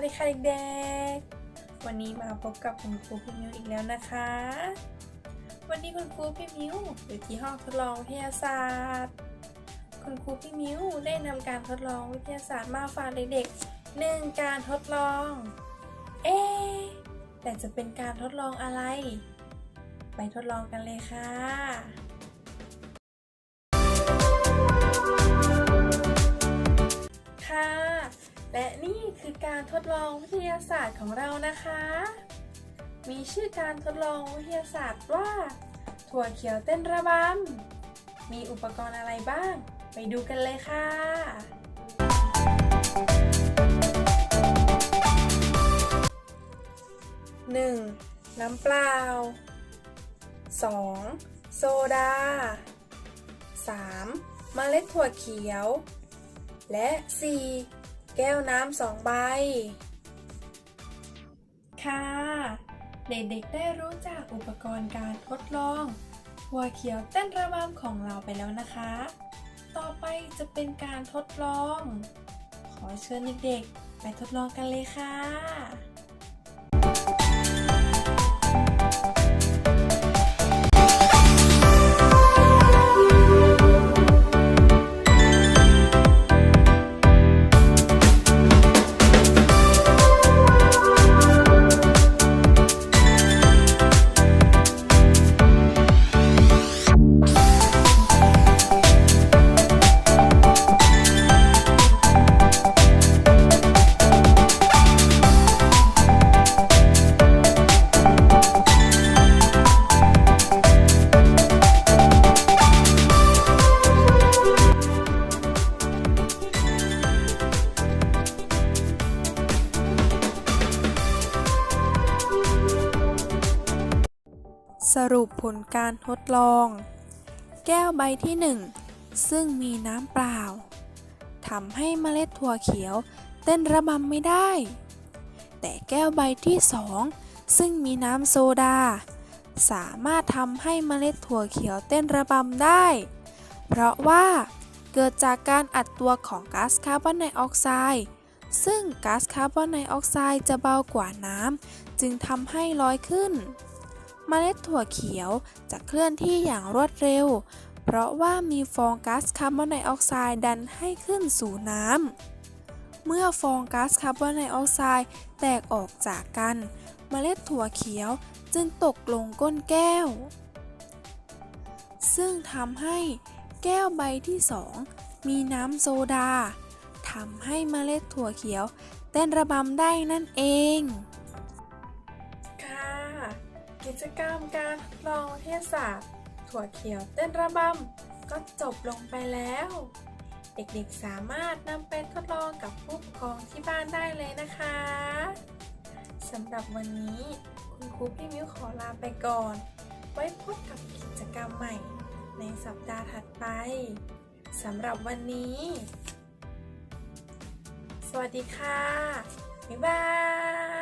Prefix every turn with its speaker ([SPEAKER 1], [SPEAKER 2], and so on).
[SPEAKER 1] วัสดีค่ะเด็กๆ วันนี้มาพบกับคุณครูพี่มิวอีกแล้วนะคะ วันนี้คุณครูพี่มิวอยู่ที่ห้องทดลองวิทยาศาสตร์ คุณครูพี่มิวได้นำการทดลองวิทยาศาสตร์มาฝากเด็กๆหนึ่งการทดลอง เอ๊แต่จะเป็นการทดลองอะไร ไปทดลองกันเลยค่ะ คือการทดลองวิทยาศาสตร์ของเรานะคะ มีชื่อการทดลองวิทยาศาสตร์ว่า ถั่วเขียวเต้นระบำ มีอุปกรณ์อะไรบ้าง ไปดูกันเลยค่ะ 1. น้ำเปล่า 2. โซดา 3. เมล็ดถั่วเขียว และ 4. แก้วน้ำสองใบ ค่ะ เด็กๆได้รู้จักอุปกรณ์การทดลอง หัวเขียวเต้นระบำของเราไปแล้วนะคะ ต่อไปจะเป็นการทดลอง ขอเชิญเด็กๆ ไปทดลองกันเลยค่ะ สรุปผลการทดลอง แก้วใบที่ 1 ซึ่งมีน้ำเปล่าทำให้เมล็ดถั่วเขียวเต้นระบำไม่ได้ แต่แก้วใบที่2ซึ่งมีน้ำโซดา สามารถทำให้เมล็ดถั่วเขียวเต้นระบำได้ เพราะว่าเกิดจากการอัดตัวของก๊าซคาร์บอนไดออกไซด์ซึ่งก๊าซคาร์บอนไดออกไซด์จะเบากว่าน้ำจึงทำให้ลอยขึ้น เมล็ดถั่วเขียวจะเคลื่อนที่อย่างรวดเร็ว เพราะว่ามีฟองก๊าซคาร์บอนไดออกไซด์ดันให้ขึ้นสู่น้ำ เมื่อฟองก๊าซคาร์บอนไดออกไซด์แตกออกจากกัน เมล็ดถั่วเขียวจึงตกลงก้นแก้ว ซึ่งทำให้แก้วใบที่สองมีน้ำโซดาทำให้เมล็ดถั่วเขียว เต้นระบำได้นั่นเอง กิจกรรมการลองวิทยาศาสตร์ถั่วเขียวเต้นระบำก็จบลงไปแล้ว เด็กๆสามารถนำไปทดลองกับผู้ปกครองที่บ้านได้เลยนะคะสำหรับวันนี้คุณครูพี่มิ้วขอลาไปก่อน ไว้พบกับกิจกรรมใหม่ในสัปดาห์ถัดไปสำหรับวันนี้ สวัสดีค่ะ บ๊ายบาย